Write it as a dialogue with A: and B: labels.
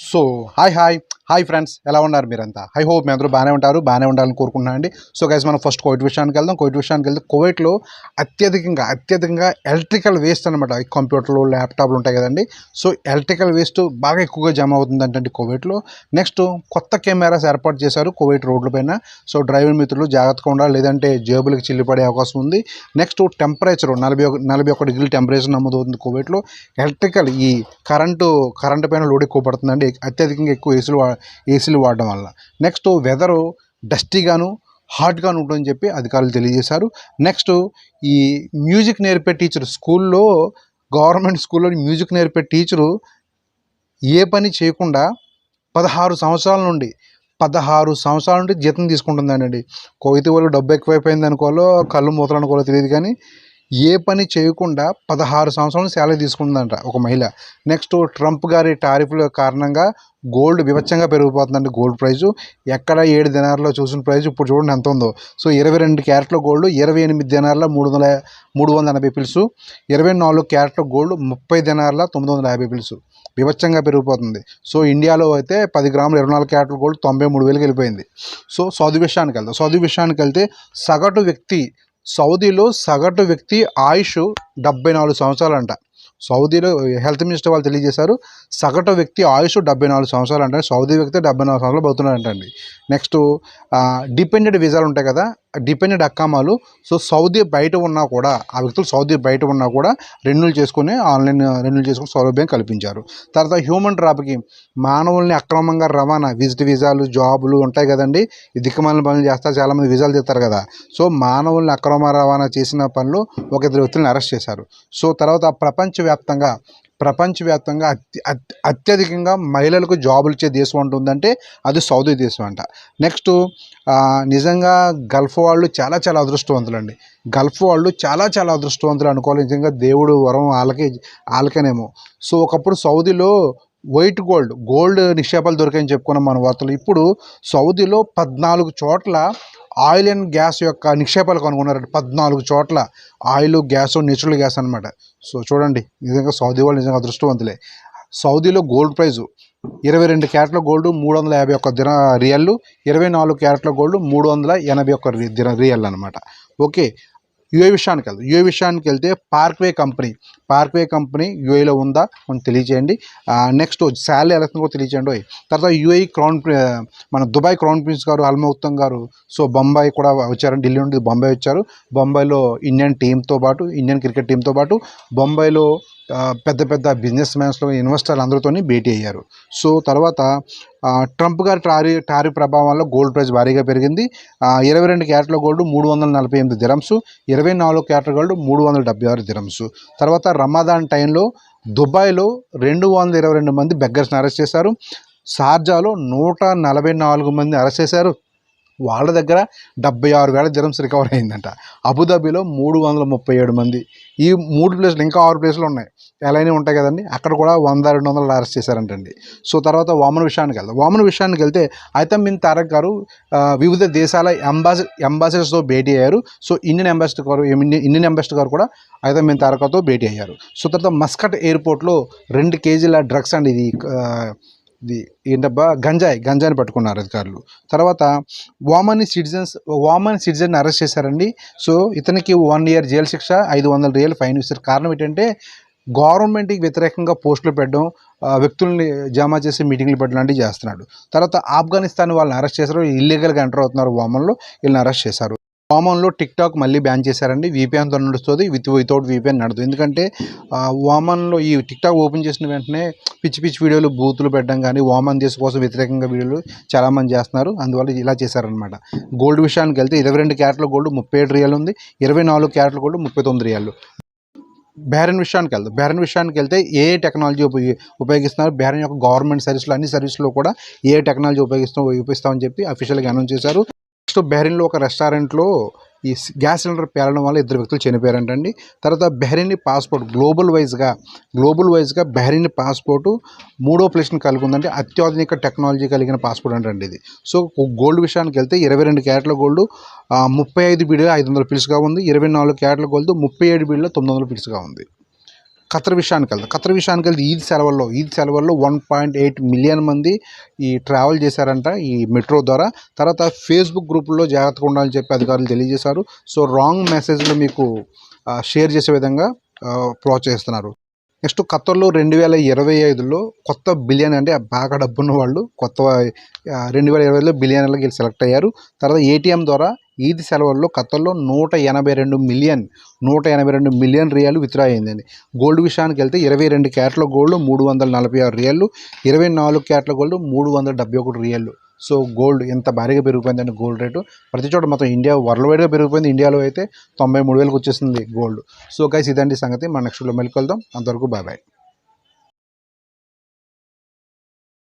A: So hi hi hi friends ఎలా ఉన్నారు మీరంతా? హై హోప్ మీ అందరూ బాగానే ఉంటారు బాగానే ఉండాలని కోరుకుంటున్నాను అండి సో గైస్ మనం ఫస్ట్ కోవిడ్ విషయానికి వెళ్దాం. కోవిడ్ విషయానికి వెళ్తే కోవిడ్లో అత్యధికంగా అత్యధికంగా ఎలక్ట్రికల్ వేస్ట్ అనమాట ఈ కంప్యూటర్లు ల్యాప్టాప్లు ఉంటాయి కదండి. సో ఎలక్ట్రికల్ వేస్ట్ బాగా ఎక్కువగా జమ అవుతుంది అంటే కోవిడ్లో నెక్స్ట్ కొత్త కెమెరాస్ ఏర్పాటు చేశారు కోవిడ్ రోడ్ల పైన. సో డ్రైవర్ మిత్రులు జాగ్రత్తగా ఉండాలి లేదంటే జేబులకు చిల్లిపడే అవకాశం ఉంది. నెక్స్ట్ టెంపరేచర్ నలభై ఒక నలభై ఒక డిగ్రీ టెంపరేచర్ నమోదవుతుంది కోవిడ్లో ఎలక్ట్రికల్ ఈ కరెంటు కరెంటు పైన లోడ్ ఎక్కువ పడుతుందండి. అత్యధికంగా ఎక్కువ ఏసీలు ఏసీలు వాడడం వల్ల నెక్స్ట్ వెదరు డస్టీగాను హాట్గాను ఉంటుందని చెప్పి అధికారులు తెలియజేశారు. నెక్స్ట్ ఈ మ్యూజిక్ నేర్పే టీచర్ స్కూల్లో గవర్నమెంట్ స్కూల్లో మ్యూజిక్ నేర్పే టీచరు ఏ పని చేయకుండా పదహారు సంవత్సరాల నుండి పదహారు సంవత్సరాల నుండి జీతం తీసుకుంటుందండి. కోతి వాళ్ళు డబ్బు ఎక్కువైపోయింది అనుకోవాలో కళ్ళు మూతలు అనుకోవాలో తెలియదు కానీ ఏ పని చేయకుండా పదహారు సంవత్సరాలు శాలరీ తీసుకుందంట ఒక మహిళ. నెక్స్ట్ ట్రంప్ గారి టారిఫ్ల కారణంగా గోల్డ్ వివచ్చంగా పెరిగిపోతుందండి గోల్డ్ ప్రైజు. ఎక్కడ ఏడు దినార్లో చూసిన ప్రైజ్ ఇప్పుడు చూడండి ఎంత ఉందో. సో ఇరవై రెండు క్యారెట్ల గోల్డ్ ఇరవై ఎనిమిది దినార్ల మూడు వందల మూడు వందల ఎనభై పిలుసు ఇరవై నాలుగు క్యారెట్ల గోల్డ్ ముప్పై దినార్ల తొమ్మిది వందల యాభై పిలుసు వివచ్చంగా పెరిగిపోతుంది. సో ఇండియాలో అయితే పది గ్రాములు ఇరవై నాలుగు క్యారెట్ల గోల్డ్ తొంభై మూడు వేలకు వెళ్ళిపోయింది. సో సౌదీ విషయానికి వెళ్తాం సౌదీ విషయానికి వెళ్తే సగటు వ్యక్తి సౌదీలో సగటు వ్యక్తి ఆయుష్ డెబ్బై నాలుగు సంవత్సరాలంట. సౌదీలో హెల్త్ మినిస్టర్ వాళ్ళు తెలియజేశారు సగటు వ్యక్తి ఆయుష్ డెబ్బై నాలుగు సంవత్సరాలు అంటే సౌదీ వ్యక్తి డెబ్బై నాలుగు సంవత్సరాలు బతుకున్నారంటండి నెక్స్ట్ డిపెండెంట్ వీసాలు ఉంటాయి కదా డిపెండెడ్ అక్కామాలు సో సౌదీ బయట ఉన్నా కూడా ఆ వ్యక్తులు సౌదీ బయట ఉన్నా కూడా రెన్యూల్ చేసుకుని ఆన్లైన్ రెన్యూల్ చేసుకుని సౌలభ్యం కల్పించారు. తర్వాత హ్యూమన్ ట్రాఫికింగ్. మానవుల్ని అక్రమంగా రవాణా విజిట్ వీసాలు జాబులు ఉంటాయి కదండి. ఈ దిక్కుమాలిన పనులు చేస్తారు చాలామంది వీసాలు తీస్తారు కదా. సో మానవుల్ని అక్రమ రవాణా చేసిన పనులు ఒక ఇద్దరు వ్యక్తులను అరెస్ట్ చేశారు. సో తర్వాత ప్రపంచవ్యాప్తంగా ప్రపంచవ్యాప్తంగా అత్య అత్యధికంగా మహిళలకు జాబులు ఇచ్చే దేశం ఉంటుందంటే అది సౌదీ దేశం అంట. నెక్స్ట్ నిజంగా గల్ఫ్ వాళ్ళు చాలా చాలా అదృష్టవంతులండి. గల్ఫ్ వాళ్ళు చాలా చాలా అదృష్టవంతులు అనుకోవాలి. నిజంగా దేవుడు వరం వాళ్ళకే వాళ్ళకేనేమో. సో ఒకప్పుడు సౌదీలో వైట్ గోల్డ్ గోల్డ్ నిక్షేపాలు దొరికాయని చెప్పుకున్నాం మన వార్తలు. ఇప్పుడు సౌదీలో పద్నాలుగు చోట్ల ఆయిల్ అండ్ గ్యాస్ యొక్క నిక్షేపాలు కనుగొన్నారంట పద్నాలుగు చోట్ల ఆయిల్ గ్యాస్ నేచురల్ గ్యాస్ అనమాట సో చూడండి. నిజంగా సౌదీ వాళ్ళు నిజంగా అదృష్టవంతులే. సౌదీలో గోల్డ్ ప్రైజు ఇరవై రెండు క్యారెట్ల గోల్డ్ మూడు వందల యాభై ఒక్క దిన రియల్లు. ఇరవై నాలుగు క్యారెట్ల గోల్డ్ మూడు వందల ఎనభై ఒక్క రి- దిన రియల్ అనమాట ఓకే. యుఏ విషయానికి వెళ్దాం. యుఏ విషయానికి వెళ్తే పార్క్వే కంపెనీ పార్క్వే కంపెనీ యుఏలో ఉందా కొంచెం తెలియజేయండి. నెక్స్ట్ శాలరీ ఎలా కూడా తెలియజేయండి. తర్వాత యుఏ క్రౌన్ మన దుబాయ్ క్రౌన్ ప్రిన్స్ గారు అల్మౌత్తం గారు సో బొంబాయి కూడా వచ్చారు ఢిల్లీ నుండి బొంబాయి వచ్చారు. బొంబాయిలో ఇండియన్ టీంతో పాటు ఇండియన్ క్రికెట్ టీంతో పాటు బొంబాయిలో పెద్ద పెద్ద బిజినెస్ మ్యాన్స్లో ఇన్వెస్టర్లు అందరితో భేటీ అయ్యారు. సో తర్వాత ట్రంప్ గారి టారీ టారీ ప్రభావం వల్ల గోల్డ్ ప్రైస్ భారీగా పెరిగింది. ఇరవై రెండు క్యారెట్ల గోల్డ్ మూడు వందల నలభై ఎనిమిది దిరమ్స్ ఇరవై నాలుగు క్యారెట్ల గోల్డ్ మూడు వందల డెబ్బై ఆరు దిరమ్స్ తర్వాత రమాదాన్ టైంలో దుబాయ్లో రెండు వందల ఇరవై రెండు మంది బెగ్గర్స్ని అరెస్ట్ చేశారు. షార్జాలో నూట నలభై నాలుగు మంది అరెస్ట్ చేశారు. వాళ్ళ దగ్గర డెబ్బై ఆరు వేల దిరమ్స్ రికవర్ అయిందంట. అబుదాబీలో మూడు వందల ముప్పై ఏడు మంది. ఈ మూడు ప్లేస్లు ఇంకా ఆరు ప్లేస్లు ఉన్నాయి. ఎలానే ఉంటాయి కదండి. అక్కడ కూడా వంద రెండు వందలు అరెస్ట్ చేశారంటండి. సో తర్వాత వామన విషయానికి వెళ్దాం. వామన విషయానికి వెళ్తే అయితే బిన్ తారక్ గారు వివిధ దేశాల అంబాసి అంబాసిడర్స్తో భేటీ అయ్యారు. సో ఇండియన్ అంబాసిడర్ గారు ఇండియన్ అంబాసిడర్ గారు కూడా అయితే బిన్ తారకతో భేటీ అయ్యారు. సో తర్వాత మస్కట్ ఎయిర్పోర్ట్లో రెండు కేజీల డ్రగ్స్ అండి ఇది ఇది ఏంటబ్బా? గంజాయి గంజాయిని పట్టుకున్నారు అధికారులు. తర్వాత Oman citizens Oman citizen arrest చేశారండి. సో ఇతనికి వన్ ఇయర్ జైలు శిక్ష ఐదు వందల రియల్ ఫైన్ ఇస్తారు. కారణం ఏంటంటే గవర్నమెంట్కి వ్యతిరేకంగా పోస్టులు పెట్టడం వ్యక్తుల్ని జమ చేసి మీటింగ్లు పెట్టడం లాంటివి చేస్తున్నాడు. తర్వాత ఆఫ్ఘనిస్తాన్ వాళ్ళని అరెస్ట్ చేశారు. ఇల్లీగల్గా ఎంటర్ అవుతున్నారు వామన్లో. వీళ్ళని అరెస్ట్ చేశారు. వామన్లో టిక్ టాక్ మళ్ళీ బ్యాన్ చేశారండి. వీపీఎన్తో నడుస్తుంది. విత్ వితౌట్ వీపీఎన్ నడదు. ఎందుకంటే వామన్లో ఈ టిక్ టాక్ ఓపెన్ చేసిన వెంటనే పిచ్చి పిచ్చి వీడియోలు బూతులు పెట్టడం కానీ వామన్ దేశం కోసం వ్యతిరేకంగా వీడియోలు చాలామంది చేస్తున్నారు. అందువల్ల ఇలా చేశారనమాట గోల్డ్ విషయానికి వెళ్తే ఇరవై రెండు క్యారెట్ల గోల్డ్ ముప్పై ఏడు రియల్ ఉంది. ఇరవై నాలుగు క్యారెట్ల గోల్డ్ ముప్పై తొమ్మిది రియల్. బేరన్ విషయానికి వెళ్దాం. బేరన్ విషయానికి వెళ్తే ఏ టెక్నాలజీ ఉపయోగి ఉపయోగిస్తున్నారు? బ్యారన్ యొక్క గవర్నమెంట్ సర్వీసులు అన్ని సర్వీసులో కూడా ఏ టెక్నాలజీ ఉపయోగిస్తాం ఉపయోగిస్తామని చెప్పి అఫీషియల్గా అనౌన్స్ చేశారు. నెక్స్ట్ బెహ్రీన్లో ఒక రెస్టారెంట్లో ఈ గ్యాస్ సిలిండర్ పేలడం వల్ల ఇద్దరు వ్యక్తులు చనిపోయారంటండి. తర్వాత బెహ్రీన్ పాస్పోర్ట్ గ్లోబల్ వైజ్గా గ్లోబల్ వైజ్గా బెహ్రీన్ పాస్పోర్ట్ మూడో ప్లేస్ని కలిగి ఉందంటే అత్యాధునిక టెక్నాలజీ కలిగిన పాస్పోర్ట్ అంటండి ఇది. సో గోల్డ్ విషయానికి వెళ్తే ఇరవై రెండు క్యారెట్ల గోల్డ్ ముప్పై ఐదు బీడీలో ఐదు వందల పిలుసుగా ఉంది. ఇరవై నాలుగు క్యారెట్ల గోల్డ్ ముప్పై ఏడు బీడీలో తొమ్మిది వందల పిలుసుగా ఉంది. ఖతర్ విషయానికి వెళ్దాం. ఖతర్ విషయానికి వెళ్తే ఈద్ సెలవుల్లో ఈద్ సెలవుల్లో వన్ పాయింట్ ఎయిట్ మిలియన్ మంది ఈ ట్రావెల్ చేశారంట ఈ మెట్రో ద్వారా. తర్వాత ఫేస్బుక్ గ్రూపుల్లో జాగ్రత్తగా ఉండాలని చెప్పి అధికారులు తెలియజేశారు. సో రాంగ్ మెసేజ్లు మీకు షేర్ చేసే విధంగా ప్రోత్సహిస్తున్నారు నెక్స్ట్ ఖత్తర్లో రెండు వేల ఇరవై ఐదులో కొత్త బిలియన్ అంటే బాగా డబ్బున్న వాళ్ళు కొత్త రెండు వేల ఇరవై ఐదులో బిలియనర్లకి సెలెక్ట్ అయ్యారు. తర్వాత ఏటీఎం ద్వారా ఈద్ సెలవుల్లో ఖతర్లో నూట ఎనభై రెండు మిలియన్ నూట ఎనభై రెండు మిలియన్ రియాలు విత్డ్రా అయిందండి. గోల్డ్ విషయానికి వెళ్తే ఇరవై రెండు క్యారెట్ల గోల్డ్ మూడు వందల నలభై ఆరు రియళ్ళు ఇరవై నాలుగు క్యారెట్ల గోల్డ్ మూడు వందల డెబ్బై ఒకటి రియళ్ళు సో గోల్డ్ ఎంత భారీగా పెరిగిపోయిందండి గోల్డ్ రేటు. ప్రతి చోట మొత్తం ఇండియా వరల్డ్ వైడ్గా పెరిగిపోయింది. ఇండియాలో అయితే తొంభై మూడు వేలకు వచ్చేసింది గోల్డ్. సో గైస్ ఇదండి సంగతి. మన నెక్స్ట్లో మెల్కి వెళ్దాం అంతవరకు బాయ్ బాయ్.